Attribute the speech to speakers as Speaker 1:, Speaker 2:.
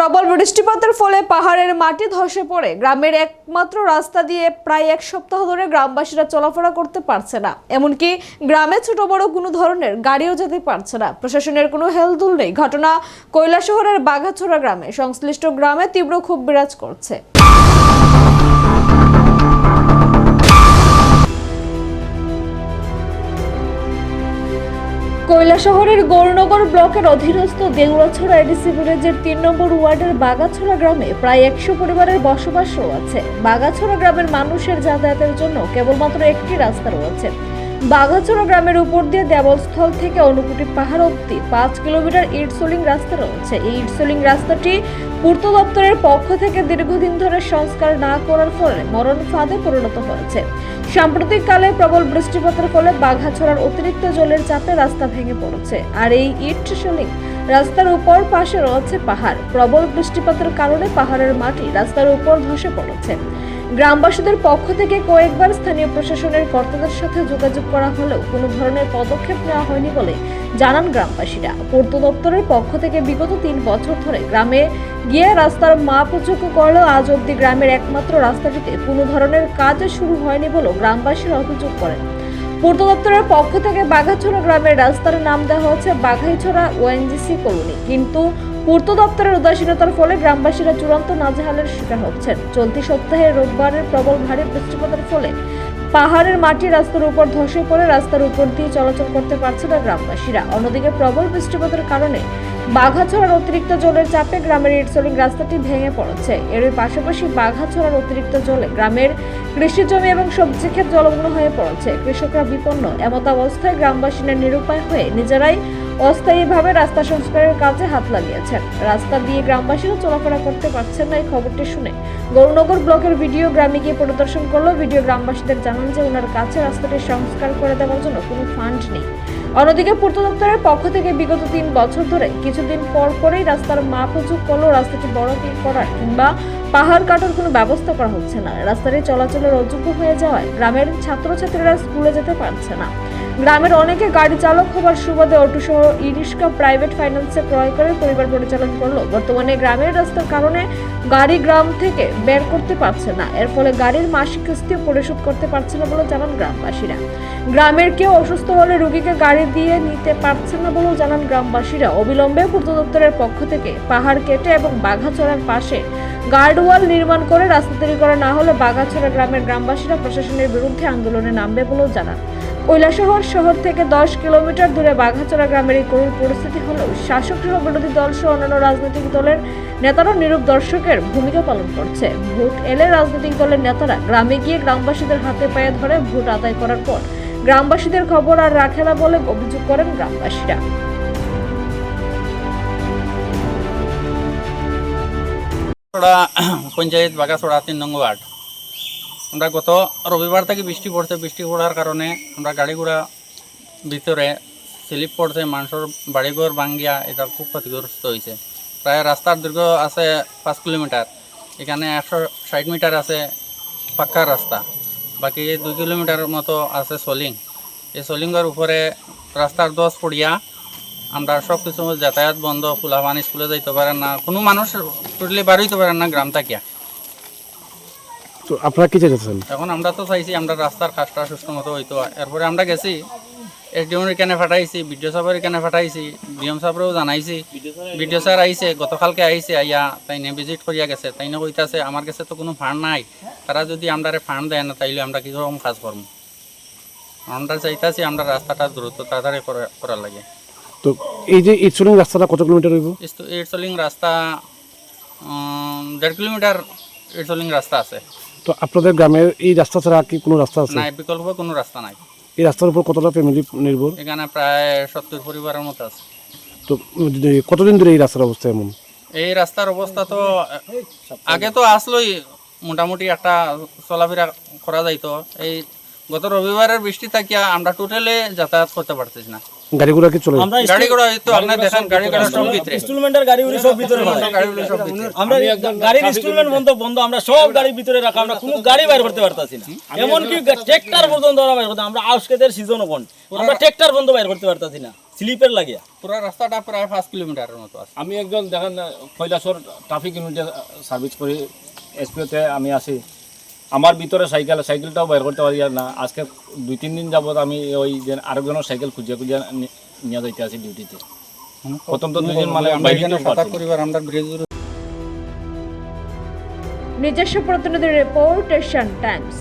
Speaker 1: প্রবল বৃষ্টিপাতের ফলে পাহাড়ের মাটি ধসে পড়ে। গ্রামের একমাত্র রাস্তা দিয়ে প্রায় এক সপ্তাহ ধরে গ্রামবাসীরা চলাফেরা করতে পারছে না। এমনকি গ্রামে ছোট বড় কোনো ধরনের গাড়িও যেতে পারছে না। প্রশাসনের কোনো হেলদুল নেই। ঘটনা কৈলাসহরের বাঘাছড়া গ্রামে। সংশ্লিষ্ট গ্রামে তীব্র ক্ষোভ বিরাজ করছে। কৈলাসহরের গৌরনগর ব্লকের অধীনস্থ দেউড়াছড়া এডিসি ভিলেজের তিন নম্বর ওয়ার্ডের বাগাছড়া গ্রামে প্রায় একশো পরিবারের বসবাস রয়েছে বাগাছড়া গ্রামের মানুষের যাতায়াতের জন্য কেবলমাত্র একটি রাস্তা রয়েছে। বাগাছড়া গ্রামের উপর দিয়ে দেবলস্থল থেকে অনুকুটি পাহাড় অব্দি পাঁচ কিলোমিটার ইটসোলিং রাস্তা রয়েছে। এই ইটসোলিং রাস্তাটি পূর্ত দপ্তরের পক্ষ থেকে দীর্ঘদিন ধরে সংস্কার না করার ফলে মরণ ফাঁদে পরিণত হয়েছে। সাম্প্রতিককালে প্রবল বৃষ্টিপাতের ফলে বাঘাছড়ার অতিরিক্ত জলের চাপে রাস্তা ভেঙে পড়েছে। আর এই ইট সোলিং রাস্তার উপর পাশে রয়েছে পাহাড়। প্রবল বৃষ্টিপাতের কারণে পাহাড়ের মাটি রাস্তার উপর ধসে পড়েছে। গ্রামবাসীদের পক্ষ থেকে কয়েকবার স্থানীয় প্রশাসনের কর্তাদের সাথে যোগাযোগ করা হলেও কোনো ধরনের পদক্ষেপ নেওয়া হয়নি বলে জানান গ্রামবাসীরা। পূর্ত দপ্তরের পক্ষ থেকে বিগত তিন বছর ধরে গ্রামে গিয়ে রাস্তার মাপযোগ্য করলেও আজ অব্দি গ্রামের একমাত্র রাস্তাটিতে কোনো ধরনের কাজ শুরু হয়নি বলেও গ্রামবাসীরা অভিযোগ করেন। পূর্ত দপ্তরের পক্ষ থেকে বাঘাছড়া গ্রামের রাস্তার নাম দেওয়া হচ্ছে বাঘাইছড়া ওএনজিসি কলোনি। কিন্তু পূর্ত দপ্তরের উদাসীনতার ফলে গ্রামবাসীরা চূড়ান্ত নাজেহালের শিকার হচ্ছেন। চলতি সপ্তাহে রোববারের প্রবল ভারী বৃষ্টিপাতের ফলে পাহাড়ের মাটি রাস্তার উপর ধসে পড়ে রাস্তার উপর দিয়ে চলাচল করতে পারছে না গ্রামবাসীরা। অন্যদিকে প্রবল বৃষ্টিপাতের কারণে বাঘাছড়ার অতিরিক্ত জলের চাপে গ্রামের ইটসোলিং রাস্তাটি ভেঙে পড়েছে। এর পাশাপাশি বাঘাছড়ার অতিরিক্ত জলে গ্রামের কৃষি জমি এবং সবজি ক্ষেত জলমগ্ন হয়ে পড়েছে। কৃষকরা বিপন্ন, এমত অবস্থায় গ্রামবাসীরা নিরুপায় হয়ে নিজেরাই অস্থায়ীভাবে রাস্তা সংস্কারের কাজে হাত লাগিয়েছেন। রাস্তা দিয়ে গ্রামবাসীরা চলাফেরা করতে পারছেন না এই খবরটি শুনে গৌরনগর ব্লকের ভিডিও গ্রামে গিয়ে পরিদর্শন করল। ভিডিও গ্রামবাসীদের জানান যে ওনার কাছে রাস্তাটি সংস্কার করে দেওয়ার জন্য কোনো ফান্ড নেই। অন্যদিকে পূর্ত দপ্তরের পক্ষ থেকে বিগত তিন বছর ধরে কিছুদিন পর পরেই রাস্তার মাপ উঁচু করলেও রাস্তাটি বড় করার কিংবা পাহাড় কাটার কোনো ব্যবস্থা করা হচ্ছে না। রাস্তাটি চলাচলের অযোগ্য হয়ে যাওয়ায় গ্রামের ছাত্রছাত্রীরা স্কুলে যেতে পারছে না। গ্রামের অনেকে গাড়ি চালক হবার সুবাদে অটো সহ ই রিক্সা প্রাইভেট ফাইন্যান্সে ক্রয় করে পরিবার পরিচালন করল। বর্তমানে গ্রামের রাস্তার কারণে গাড়ি গ্রাম থেকে বের করতে পারছে না। এর ফলে গাড়ির মাসিক কিস্তি পরিশোধ করতে পারছে না বলে জানান গ্রামবাসীরা। গ্রামের কেউ অসুস্থ হলে রোগীকে গাড়ি দিয়ে নিতে পারছে না বলেও জানান গ্রামবাসীরা। অবিলম্বে পূর্ত দপ্তরের পক্ষ থেকে পাহাড় কেটে এবং বাঘাছড়ার পাশে গার্ডওয়াল নির্মাণ করে রাস্তা তৈরি করা না হলে বাঘাছড়া গ্রামের গ্রামবাসীরা প্রশাসনের বিরুদ্ধে আন্দোলনে নামবে বলেও জানান। কৈলাসহর শহর থেকে দশ কিলোমিটার দূরে বাঘাচড়া গ্রামের এই করুণ পরিস্থিতি হলেও শাসক সহ বিরোধী দল সহ অন্যান্য রাজনৈতিক দলের নেতারা নিরূপ দর্শকের ভূমিকা পালন করছে। ভোট এলে রাজনৈতিক দলের নেতারা গ্রামে গিয়ে গ্রামবাসীদের হাতে পায়ে ধরে ভোট আদায় করার পর গ্রামবাসীদের খবর আর রাখে না বলে অভিযোগ করেন গ্রামবাসীরা।
Speaker 2: ছড়া পঞ্চায়েত বাগাছড়া তিন নং ওয়ার্ড। আমরা গত রবিবার থেকে বৃষ্টি পড়ছে, বৃষ্টি পড়ার কারণে আমরা গাড়ি ঘোড়া ভিতরে স্লিপ পড়ছে মানুষের বাড়িঘর ভাঙ্গিয়া এটা খুব ক্ষতিগ্রস্ত হয়েছে। প্রায় রাস্তার দৈর্ঘ্য আছে পাঁচ কিলোমিটার, এখানে একশো ষাট মিটার আছে পাক্কা রাস্তা, বাকি দুই কিলোমিটার মতো আছে সলিং। এই সলিংয়ের উপরে রাস্তার দশ পড়িয়া আমরা সব কিছু যাতায়াত বন্ধ ফুলাবান স্কুলে যাইতে পারেন না কোনো মানুষ টোটালি বার হইতে পারেন না গ্রাম থাকিয়া।
Speaker 3: তো আপনারা কি চাইছেন
Speaker 2: এখন আমরা তো চাইছি আমরা রাস্তার কাজটা সুস্থ মতো হইতো এরপরে আমরা গেছি এসডিএম এখানে ফাটাইছি বিডিও সাহেবের এখানে ফাটাইছি ডিএম সাহেবরেও জানাইছি। বিডিও স্যার আইছে গতকালকে আইছে আইয়া তাইনে ভিজিট করিয়া গেছে তাইনে কইতাছে আমার কাছে তো কোনো ফান্ড নাই তারা যদি আমরা ফান্ড দেয় না তাইলে আমরা কীরকম কাজ করব? আমরা চাইতাছি আমরা রাস্তাটা দ্রুত তাড়াতাড়ি করা- করার লাগে।
Speaker 3: তো এই যে ইটসলিং রাস্তাটা কত কিলোমিটার হইব?
Speaker 2: ইটসলিং রাস্তা দেড় কিলোমিটার ইটসলিং রাস্তা আছে।
Speaker 3: তো আপনাদের গ্রামের এই রাস্তা ছাড়া কি কোনো রাস্তা আছে?
Speaker 2: নাই বিকল্প কোনো রাস্তা নাই।
Speaker 3: এই রাস্তার উপর কতটা ফ্যামিলি নির্ভর?
Speaker 2: এখানে প্রায় সত্তর পরিবারের মতো আছে।
Speaker 3: তো কতদিন ধরে এই রাস্তার অবস্থা এমন?
Speaker 2: এই রাস্তার অবস্থা তো আগে তো আসলোই মোটামুটি একটা চলাফেরা করা যাইতো। এই গত রবিবারের বৃষ্টি থাকিয়া আমরা টোটালে যাতায়াত করতে পারতেছি না।
Speaker 3: গাড়ি ঘোড়া কি চলে
Speaker 2: গাড়ি ঘোড়া তো আপনি দেখেন গাড়ি ঘোড়া সব ভিতরে।
Speaker 4: ইনস্টলমেন্টের গাড়িগুলি সব ভিতরে রাখা।
Speaker 2: সব ভিতরে।
Speaker 4: আমরা গাড়ির ইনস্টলমেন্ট বন্ধ বন্ধ আমরা সব গাড়ি ভিতরে রাখা আমরা কোনো গাড়ি বাইর করতে পারতাছি না। এমনকি ট্রেক্টর পর্যন্ত আমরা বাইর করতে আমরা আউসকেদের সিজনও বন্ধ আমরা ট্রেক্টর বন্ধ বাইর করতে পারতাছি না স্লিপের লাগিয়া।
Speaker 2: পুরো রাস্তাটা প্রায় পাঁচ কিলোমিটারের মতো আছে।
Speaker 5: আমি একজন দেখেন কৈলাসর ট্রাফিক ইউনিটে সার্ভিস করি এসপিওতে আমি আছি আমার ভিতরে সাইকেল সাইকেলটাও বের করতে পারি না। আজকে দুই তিন দিন যাবত আমি ওই যে আরেকজনের সাইকেল খুঁজে খুঁজে নিয়ে যাইতে আছি ডিউটিতে প্রথম তো দুইজন মানে
Speaker 1: নিজস্ব প্রতিনিধি রিপোর্ট এশিয়ান টাইমস